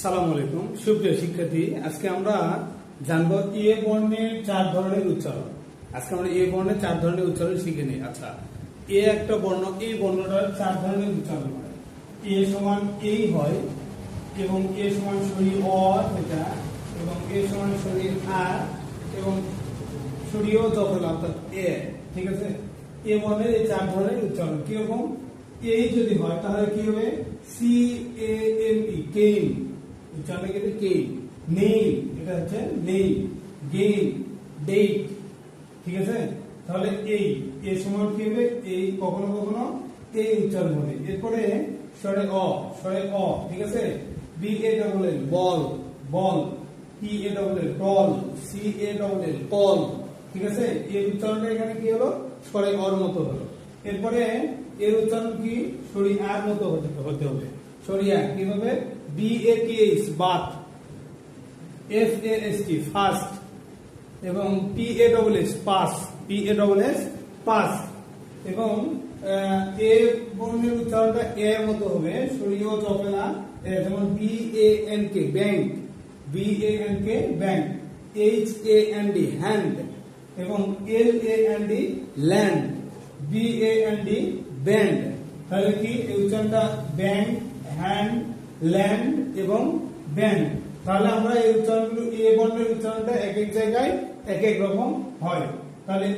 সালাম আলাইকুম। সুপ্রিয় শিক্ষার্থী, আজকে আমরা জানব এ বর্ণের চার ধরনের উচ্চারণ। আজকে আমরা এ বর্ণের চার ধরনের উচ্চারণ শিখে নিই। আচ্ছা এ একটা বর্ণ এই বর্ণটার চার ধরনের উচ্চারণ হয়। এ সমান এই হয় এবং এ সমান শরীর অ এটা এবং এ সমান শরীর আর এবং সরিয়েও দখল অর্থাৎ এ, ঠিক আছে? এ বর্ণের এই চার ধরনের উচ্চারণ কীরকম? এই যদি হয় তাহলে কি হবে? সি এ এম ই কেম উচ্চারণে কিন্তু কেম নেই, এটা হচ্ছে নেই গেম ডেট ঠিক আছে? তাহলে এই এর সমান কি হবে? এই কখনো কখনো উচ্চারণ হবে। এরপরে অ অ, ঠিক আছে? B A double L ball ball T A double L tall, C A double L call ঠিক আছে? এই উচ্চারণটা এখানে কি হলো? স্বরে অর মতো হলো। এরপরে এর উচ্চারণ কি? সরি আর মতো হতে হবে। সরিয়া কি হবে? B A T H bath F S T fast এবং P A double S pass P A double S pass এবং এ বর্ণের উচ্চারণটা এ এর মতো হবে, সরিয়েও চপে না। যেমন B A N K bank B A N K bank H A N D hand এবং L A N D land B A N D band তাহলে কি? এই উচ্চারণটা ব্যাংক হ্যান্ড ল্যান্ড এবং ব্যান্ড তাহলে আমরা এই উচ্চারণগুলো এ বর্ণের উচ্চারণটা এক এক জায়গায় এক এক রকম হয়। তাহলে